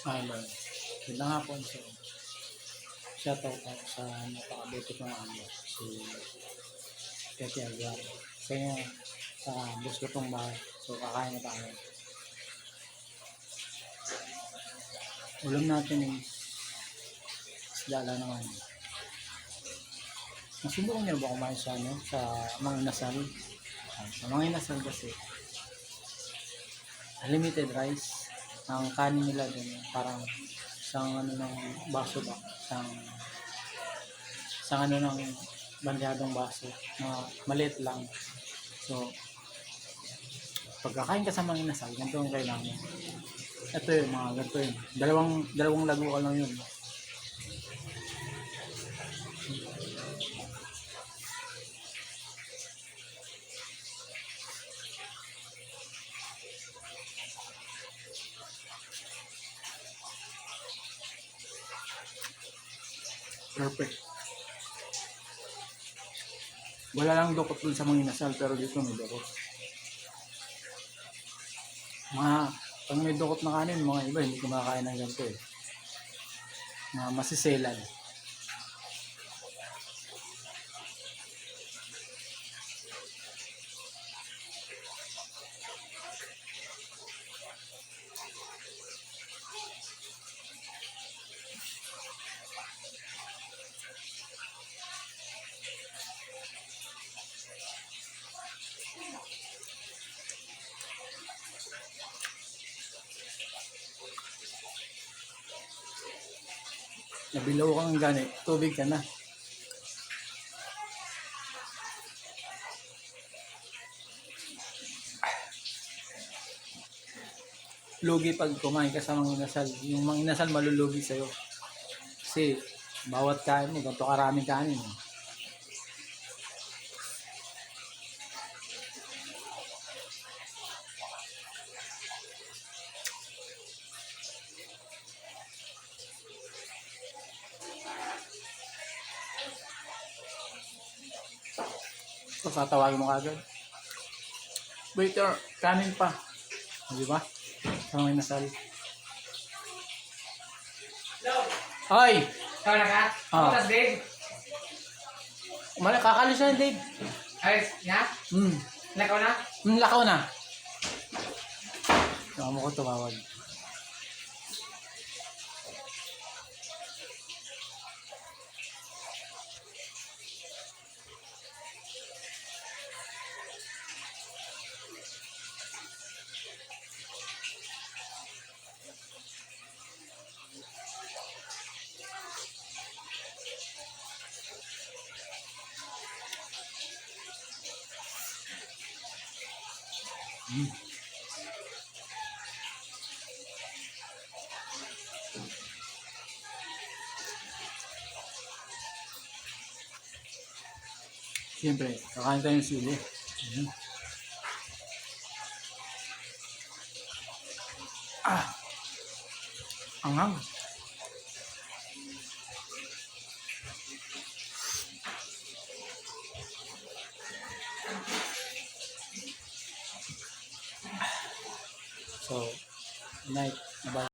Hello. Ganda nga po so, shoutout ako sa napakabuti kong ano, si Tete Aguiar. Sa inyo, sa bus ko tong bahay. So, kakain na tayo. Ulam natin is isda lang naman. Nasubukan niyo ba kumain sa ano, sa mga inasal? Sa mga inasal kasi, unlimited rice. Ang kanin nila dun, parang isang ano ng baso ba? Isang, isang ano ng bandyadong baso na maliit lang. So, pagkakain ka sa mga inasal, ganito ang kailangan. Ito yun, mga ganito yun. Dalawang, dalawang laguan lang yun. Perfect. Wala lang dukot dun sa mga inasal, pero dito may dukot. Mga, pag may dukot na kanin, mga iba hindi kumakain ng ganito eh. Mga masiselan. Nabilaw ka ng gani, tubig ka na. Lugi pag kumain ka sa mga inasal. Yung mga inasal malulugi sa'yo. Kasi bawat kain mo, ganito karaming kanin. eh. So, tatawagin mo kagad. Waiter, kanin pa. Di ba? Sa mga inasal. Hoy! Ikaw na ka? Ah. Bukas, Dave. Umali, kakalis na Dave. Ayos, nga? Hmm. Nakaw na? Hmm, lakaw na. Saka mo ko tumawag. Siyempre, kakain tayo ng sili. Mhm. Ah! Anghang. So, night. Bye.